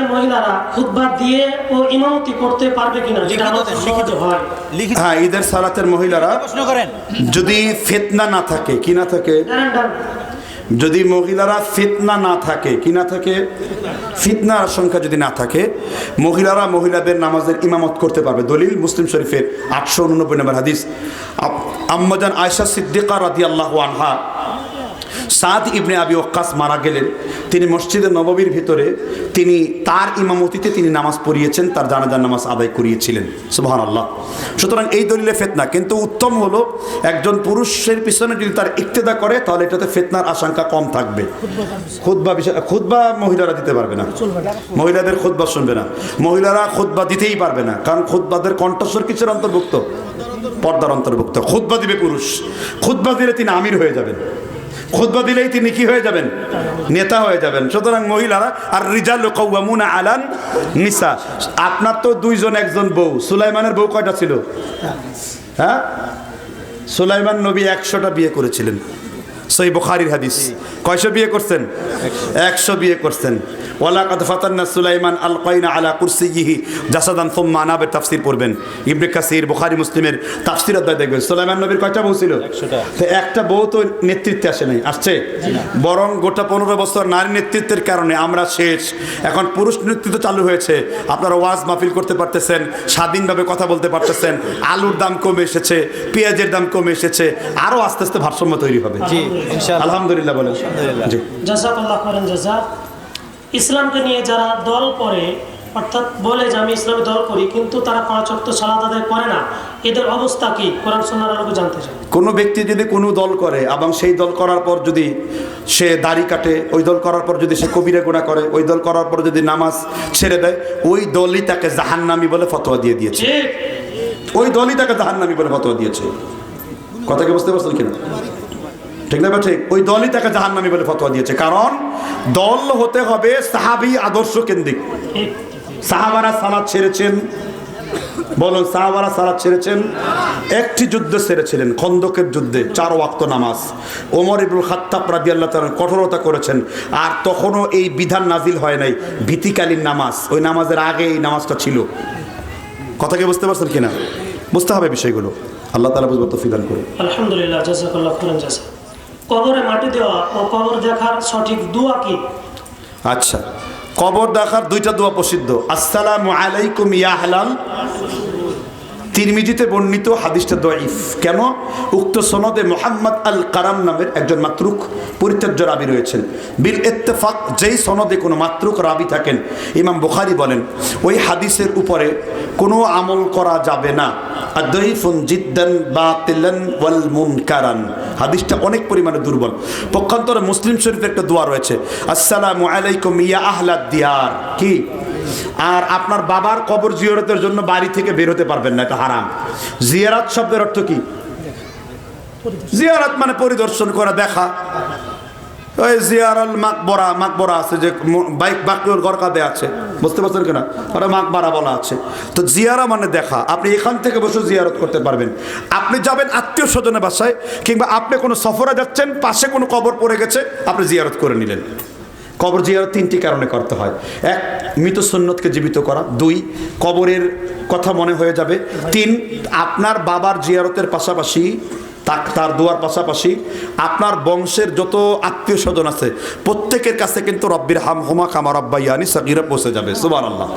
সালাতে মহিলারা খুতবা দিয়ে ও ইমামতি করতে পারবে কিনা যেটা আমাদের হয়। হ্যাঁ ঈদের সালাতের মহিলারা প্রশ্ন করেন। যদি ফেতনা না থাকে কি না থাকে? যদি মহিলারা ফিতনা না থাকে কি না থাকে? ফিতনার আশঙ্কা যদি না থাকে মহিলারা মহিলাদের নামাজের ইমামত করতে পারবে। দলিল মুসলিম শরীফের আটশো উননব্বই নম্বর হাদিস। আম্মাজান আয়সা সিদ্দিকা রাদি আল্লাহ আনহা সাদ ইবনে আবি ওক্কাস মারা গেলেন। তিনি মসজিদে নববীর ভিতরে তিনি তার ইমামতিতে তিনি নামাজ পড়িয়েছেন, তার জানাজার নামাজ আদায় করিয়েছিলেন। সুবহান আল্লাহ সুতরাং এই দলিলে ফেতনা। কিন্তু উত্তম হলো একজন পুরুষের পিছনে যদি তার ইক্তেদা করে, তাহলে এটাতে ফেতনার আশঙ্কা কম থাকবে। খুদ্া বিষয় খুদ্া মহিলারা দিতে পারবে না। মহিলাদের খুদ্া শুনবে না। মহিলারা খুদ্া দিতেই পারবে না। কারণ খুদ্বাদের কণ্ঠস্বর কিসের অন্তর্ভুক্ত? পর্দার অন্তর্ভুক্ত। খুদ্া দিবে পুরুষ। খুদ্া দিলে তিনি আমির হয়ে যাবেন। খুদ্া দিলেই তিনি কি হয়ে যাবেন? নেতা হয়ে যাবেন। সুতরাং মহিলারা, আর রিজাল কৌয়ামুনা আলান নিসা। আপনার তো দুইজন, একজন বউ। সুলাইমানের বউ কয়টা ছিল? হ্যাঁ? সুলাইমান নবী একশোটা বিয়ে করেছিলেন। সই বুখারির হাদিস। কয়শো বিয়ে করছেন? একশো বিয়ে করছেন। ওয়ালাকাদ ফাতান্না সুলাইমান আল কয়না আলা কুরসিহি জাসাদান সুম্মা আনাবের তাফসির পড়বেন। ইবনে কাসির বুখারি মুসলিমের তাফসির অধ্যায় দেখবেন। সুলাইমান নবীর কয়টা বউ ছিল? তো একটা বউ তো নেতৃত্বে আসে নাই আসছে? বরং গোটা পনেরো বছর নারী নেতৃত্বের কারণে আমরা শেষ। এখন পুরুষ নেতৃত্ব চালু হয়েছে। আপনারা ওয়াজ মাহফিল করতে পারতেছেন স্বাধীনভাবে কথা বলতে পারতেছেন আলুর দাম কমে এসেছে পেঁয়াজের দাম কমে এসেছে আরও আস্তে আস্তে ভারসাম্য তৈরি হবে। জি ইনশাআল্লাহ। আলহামদুলিল্লাহ বলেন। জি। ইসলামকে নিয়ে যারা দল করে অর্থাৎ বলে যে আমি ইসলামে দল করি কিন্তু তারা পাঁচ অক্ট সালাদ আদায় করে না এদের অবস্থা কি? কোরআন সোনার আলোকে জানতে চাই। কোনো ব্যক্তি যদি কোনো দল করে এবং সেই দল করার পর যদি সে দাড়ি কাটে ওই দল করার পর যদি সে কবিরা গুণা করে ওই দল করার পর যদি নামাজ ছেড়ে দেয় ওই দলই তাকে জাহান্নামি বলে ফতোয়া দিয়ে দিয়েছে। ওই দলই তাকে জাহান্নামি বলে ফতোয়া দিয়েছে। কথা কি বুঝতে পারছেন কিনা? ঠিক না ঠিক? ওই দলই তাকে জাহান্নামি বলে ফতোয়া দিয়েছে। কারণ দল হতে হবে সাহাবি আদর্শ কেন্দ্রিক। সাহাবারা সালাদ ছেড়েছেন। বলুন, সাহাবারা সালাদ ছেড়েছেন? একটি যুদ্ধে ছেড়েছিলেন খন্দকের যুদ্ধে, চার ওয়াক্ত নামাজ। ওমর ইবুল খাত্তাব রাদিয়াল্লাহ তাআলা কঠোরতা করেছেন। আর তখনও এই বিধান নাজিল হয় নাই, ভীতিকালীন নামাজ। ওই নামাজের আগে এই নামাজটা ছিল। কথা কি বুঝতে পারছেন কিনা? বুঝতে হবে বিষয়গুলো। আল্লাহ তালা বুঝব তৌফিক দান করুন। আলহামদুলিল্লাহ কবরে মাটি দেওয়া ও কবর দেখার সঠিক দোয়া কি? আচ্ছা কবর দেখার দুইটা দোয়া প্রসিদ্ধ। আসসালামু আলাইকুম ইয়া হালাল তিরমিজিতে বর্ণিত হাদিসটা দয়ীফ। কেন? উক্ত সনদে মোহাম্মদ আল কারাম নামের একজন মাতরুক পরিত্যাজ্য রাবি রয়েছেন। বিল ইত্তেফাক, যেই সনদে কোনো মাতরুক রাবি থাকেন, ইমাম বুখারি বলেন, ওই হাদিসের উপরে কোনো আমল করা যাবে না। হাদিসটা অনেক পরিমাণে দুর্বল। মুসলিম একটা রয়েছে। আসসালামু আলাইকুম ইয়া আহলাদ দিয়ার। কি? আর আপনার বাবার কবর জিয়ারতের জন্য বাড়ি থেকে বের হতে পারবেন না, এটা হারাম। জিয়ারাত শব্দের অর্থ কি? জিয়ারাত মানে পরিদর্শন করা, দেখা। ওই জিয়ারল মাকবরা মাকবরা আছে যে বাইক বাকিওর গরকাদে আছে। বুঝতে পারছেন কিনা? ওটা মাকবারা বলা আছে। তো জিয়ারা মানে দেখা। আপনি এখান থেকে বসে জিয়ারত করতে পারবেন। আপনি যাবেন আত্মীয় স্বজনের বাসায়, কিংবা আপনি কোনো সফরে যাচ্ছেন, পাশে কোনো কবর পড়ে গেছে, আপনি জিয়ারত করে নিলেন। কবর জিয়ারত তিনটি কারণে করতে হয়। এক, মৃত সুন্নতকে জীবিত করা। দুই, কবরের কথা মনে হয়ে যাবে। তিন, আপনার বাবার জিয়ারতের পাশাপাশি তার দোয়ার পাশাপাশি আপনার বংশের যত আত্মীয় স্বজন আছে, প্রত্যেকের কাছে কিন্তু রব্বির হাম হোমা কামা রব্বাইয়ানি সাকিরা পৌঁছে যাবে। সুবান আল্লাহ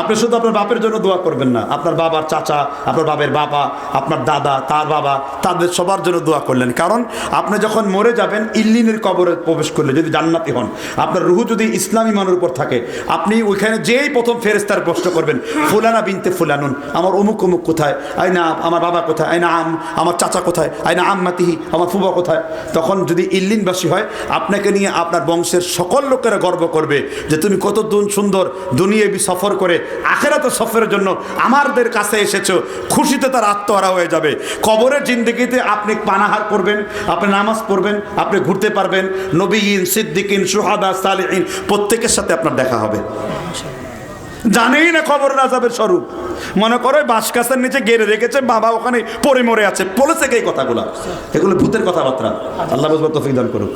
আপনি শুধু আপনার বাপের জন্য দোয়া করবেন না, আপনার বাবার চাচা, আপনার বাবের বাবা, আপনার দাদা, তার বাবা, তাদের সবার জন্য দোয়া করলেন। কারণ আপনি যখন মরে যাবেন, ইল্লিনের কবরে প্রবেশ করলে, যদি জান্নাতি হন, আপনার রুহু যদি ইসলামী মানের উপর থাকে, আপনি ওইখানে যেই প্রথম ফেরেস্তার প্রশ্ন করবেন, ফুলানা বিনতে ফুলানুন, আমার অমুক অমুক কোথায়? আইনা আমার বাবা কোথায়? আইনা আম, আমার চাচা কোথায়? আইনা আম্মাতিহি, আমার ফুবা কোথায়? তখন যদি ইল্লিনবাসী হয়, আপনাকে নিয়ে আপনার বংশের সকল লোকেরা গর্ব করবে যে তুমি কত দুন সুন্দর দুনিয়াবি সফর করে আখেরাতে সফরের জন্য আমাদের কাছে এসেছ। খুশিতে তার আত্মহারা হয়ে যাবে। কবরের জিন্দগিতে আপনি পানাহার করবেন আপনি নামাজ পড়বেন, আপনি ঘুরতে পারবেন। নবীন, সিদ্দিকিন সুহাদা সালেহিন, প্রত্যেকের সাথে আপনার দেখা হবে। জানেই না খবর রাজাবের স্বরূপ। মনে করো বাস গাছের নিচে গেড়ে রেখেছে, বাবা ওখানে পড়ে মরে আছে। বলেছে কে কথাগুলা? এগুলো ভূতের কথাবার্তা। আল্লাহ তফিক দান করুক।